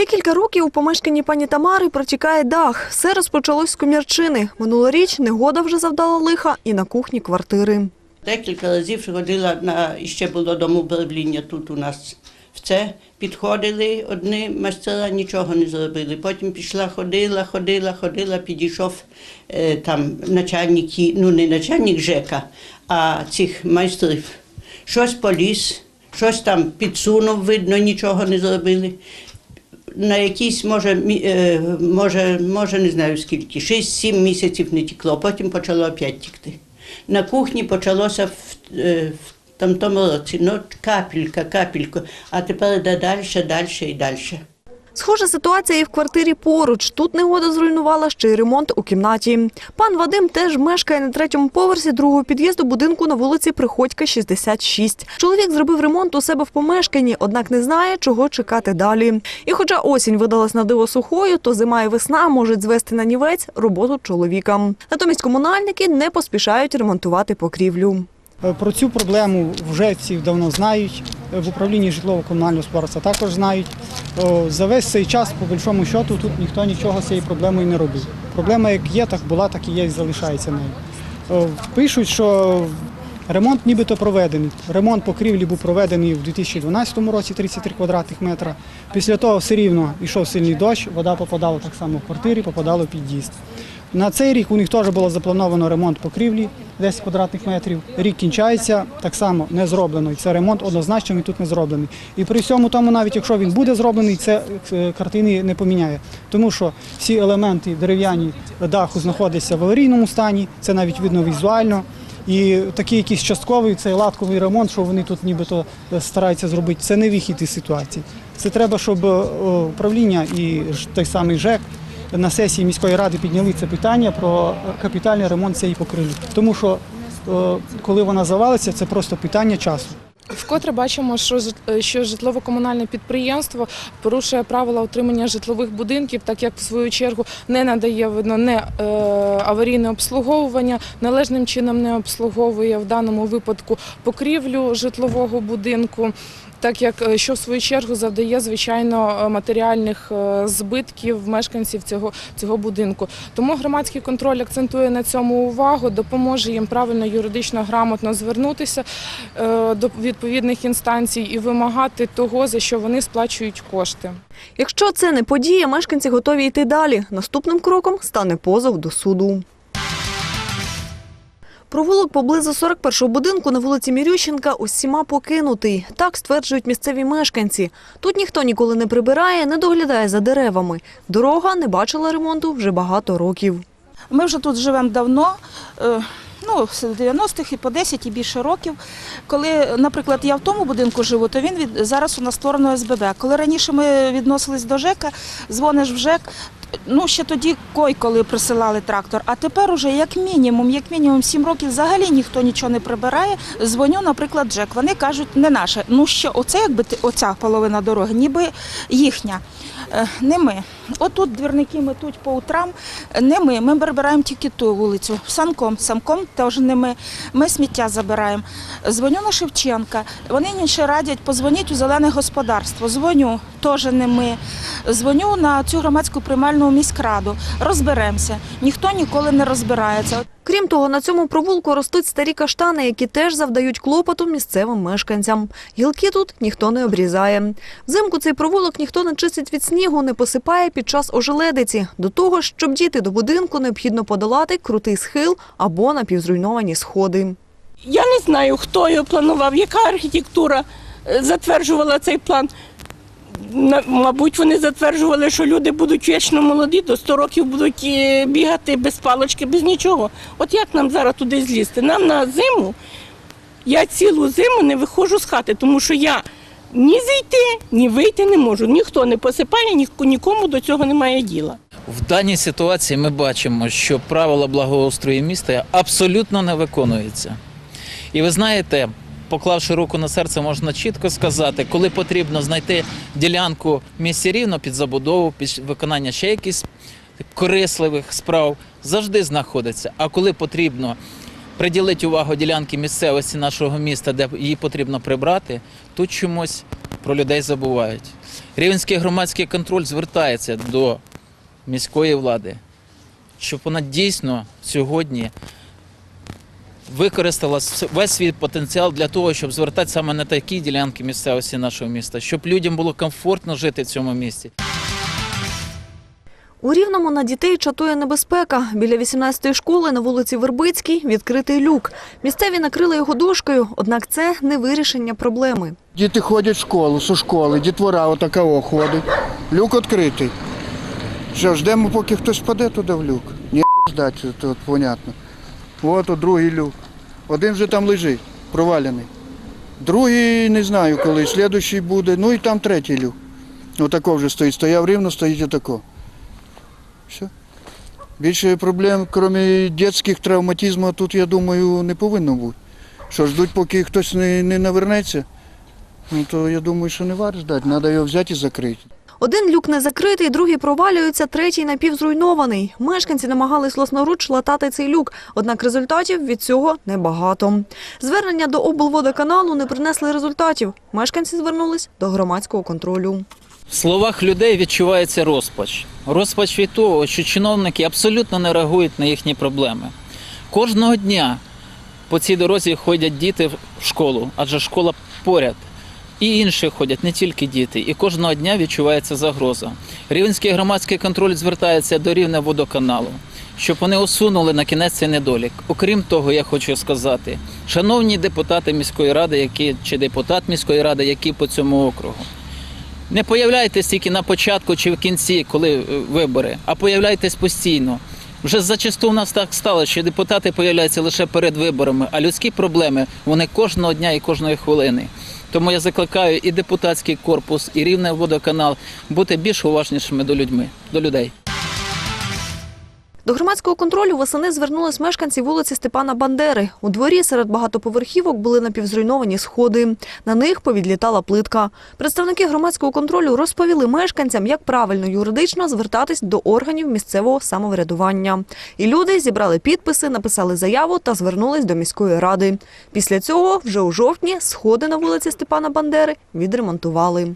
Декілька років у помешканні пані Тамари протікає дах. Все розпочалось з комірчини. Минулоріч негода вже завдала лиха і на кухні квартири. Декілька разів ходила на і ще було домоуправління тут у нас. В це підходили одні майстера, нічого не зробили. Потім пішла, ходила, ходила, ходила, підійшов е, там начальник, ну не начальник ЖЕКа, а цих майстрів. Щось поліз, щось там підсунув, видно, нічого не зробили. На якісь, може, е, може, може, не знаю скільки, 6-7 місяців не тікло, потім почало опять тікти. На кухні почалося в, е, в там тому році, ну капелька, капелька, а тепер йде далі, далі і далі. Схожа ситуація і в квартирі поруч. Тут негода зруйнувала ще й ремонт у кімнаті. Пан Вадим теж мешкає на третьому поверсі другого під'їзду будинку на вулиці Приходька, 66. Чоловік зробив ремонт у себе в помешканні, однак не знає, чого чекати далі. І хоча осінь видалась на диво сухою, то зима і весна можуть звести на нівець роботу чоловіка. Натомість комунальники не поспішають ремонтувати покрівлю. Е, Про цю проблему вже всі давно знають. Е, В управлінні житлово-комунального господарства також знають. За весь цей час, по більшому счету, тут ніхто нічого з цією проблемою не робив. Проблема як є, так була, так і є, і залишається нею. Пишуть, що ремонт нібито проведений. Ремонт покрівлі був проведений в 2012 році 33 квадратних метра. Після того все рівно йшов сильний дощ, вода попадала так само в квартирі, попадала в під'їзд. На цей рік у них теж було заплановано ремонт покрівлі 10 квадратних метрів. Рік кінчається, так само не зроблено. І це ремонт однозначно він тут не зроблений. І при всьому тому, навіть якщо він буде зроблений, це е, картини не поміняє. Тому що всі елементи дерев'яні даху знаходяться в аварійному стані, це навіть видно візуально. І такий якийсь частковий цей латковий ремонт, що вони тут нібито е, стараються зробити, це не вихід із ситуації. Це треба, щоб е, управління і той самий ЖЕК на сесії міської ради підняли це питання про капітальний ремонт цієї покрівлі. Тому що е, коли вона завалиться, це просто питання часу. Вкотре бачимо, що е, житлово-комунальне підприємство порушує правила утримання житлових будинків, так як в свою чергу не надає видно не е, аварійне обслуговування, належним чином не обслуговує в даному випадку покрівлю житлового будинку. Так як е, що в свою чергу завдає звичайно е, матеріальних е, збитків мешканців цього, цього будинку. Тому громадський контроль акцентує на цьому увагу, допоможе їм правильно юридично грамотно звернутися до відповідних інстанцій і вимагати того, за що вони сплачують кошти. Якщо це не подія, мешканці готові йти далі. Наступним кроком стане позов до суду. Провулок поблизу 41-го будинку на вулиці Мірющенка усіма покинутий. Так стверджують місцеві мешканці. Тут ніхто ніколи не прибирає, не доглядає за деревами. Дорога не бачила ремонту вже багато років. Ми вже тут живемо давно. е, Ну, з 90-х і по 10 і більше років. Коли, наприклад, я в тому будинку живу, то він від зараз у нас створено СББ. Коли раніше ми відносились до ЖЕКа, дзвониш в ЖЕК. Ну, ще тоді кой, коли присилали трактор. А тепер уже як мінімум, як мінімум 7 років взагалі ніхто нічого не прибирає. Дзвоню, наприклад, ЖЕК. Вони кажуть, не наше. Ну що, оце якби оця половина дороги, ніби їхня. Е, Не ми. Отут двірники метуть по утрам. Не ми. Ми прибираємо тільки ту вулицю. Санком. Санком теж не ми. Ми сміття забираємо. Дзвоню на Шевченка. Вони інші радять, позвоніть у зелене господарство. Дзвоню, теж не ми. Дзвоню на цю громадську приймальну міськраду. Розберемося. Ніхто ніколи не розбирається. Крім того, на цьому провулку ростуть старі каштани, які теж завдають клопоту місцевим мешканцям. Гілки тут ніхто не обрізає. Взимку цей провулок ніхто не чистить від снігу, не посипає під час ожеледиці. До того, щоб діти до будинку, необхідно подолати крутий схил або напівзруйновані сходи. Я не знаю, хто його планував, яка архітектура е, затверджувала цей план. Мабуть, вони затверджували, що люди будуть вічно молоді, до 100 років будуть е, бігати без палочки, без нічого. От як нам зараз туди злізти? Нам на зиму, я цілу зиму не виходжу з хати, тому що я ні зайти, ні вийти не можу. Ніхто не посипає, нікому до цього немає діла. В даній ситуації ми бачимо, що правила благоустрою міста абсолютно не виконуються. І ви знаєте, поклавши руку на серце, можна чітко сказати, коли потрібно знайти ділянку в місті рівно під забудову, під виконання ще якихось корисливих справ, завжди знаходиться. А коли потрібно приділити увагу ділянки місцевості нашого міста, де її потрібно прибрати, тут чомусь про людей забувають. Рівенський громадський контроль звертається до міської влади, щоб вона дійсно сьогодні використала весь свій потенціал для того, щоб звертати саме на такі ділянки місцевості нашого міста, щоб людям було комфортно жити в цьому місті. У Рівному на дітей чатує небезпека. Біля 18-ї школи на вулиці Вербицькій відкритий люк. Місцеві накрили його дошкою, однак це не вирішення проблеми. Діти ходять в школу, зі школи, дітвора отака о ходить. Люк відкритий. Що, ждемо, поки хтось впаде туди в люк. Ні, ждать, це тут понятно. От, от другий люк. Один вже там лежить, провалений. Другий не знаю коли, слідуючий буде, ну і там третій люк. Отако вже стоїть. Стояв рівно, стоїть отако. Все. Більше проблем, крім дитячих травматизмів, тут, я думаю, не повинно бути. Що ждуть, поки хтось не, не навернеться. Ну то я думаю, що не варто ждати, треба його взяти і закрити. Один люк не закритий, другий провалюється, третій напівзруйнований. Мешканці намагались власноруч латати цей люк, однак результатів від цього небагато. Звернення до облводоканалу не принесли результатів. Мешканці звернулись до громадського контролю. В словах людей відчувається розпач. Розпач від того, що чиновники абсолютно не реагують на їхні проблеми. Кожного дня по цій дорозі ходять діти в школу, адже школа поряд. І інші ходять, не тільки діти. І кожного дня відчувається загроза. Рівенський громадський контроль звертається до рівня водоканалу, щоб вони усунули на кінець цей недолік. Окрім того, я хочу сказати, шановні депутати міської ради, які чи депутат міської ради, які по цьому округу. Не появляйтесь тільки на початку чи в кінці, коли е, вибори, а появляйтесь постійно. Вже зачасту у нас так стало, що депутати появляються лише перед виборами, а людські проблеми вони кожного дня і кожної хвилини. Тому я закликаю і депутатський корпус, і рівне водоканал бути більш уважнішими до людьми, до людей. До громадського контролю восени звернулись мешканці вулиці Степана Бандери. У дворі серед багатоповерхівок були напівзруйновані сходи. На них повідлітала плитка. Представники громадського контролю розповіли мешканцям, як правильно юридично звертатись до органів місцевого самоврядування. І люди зібрали підписи, написали заяву та звернулись до міської ради. Після цього вже у жовтні сходи на вулиці Степана Бандери відремонтували.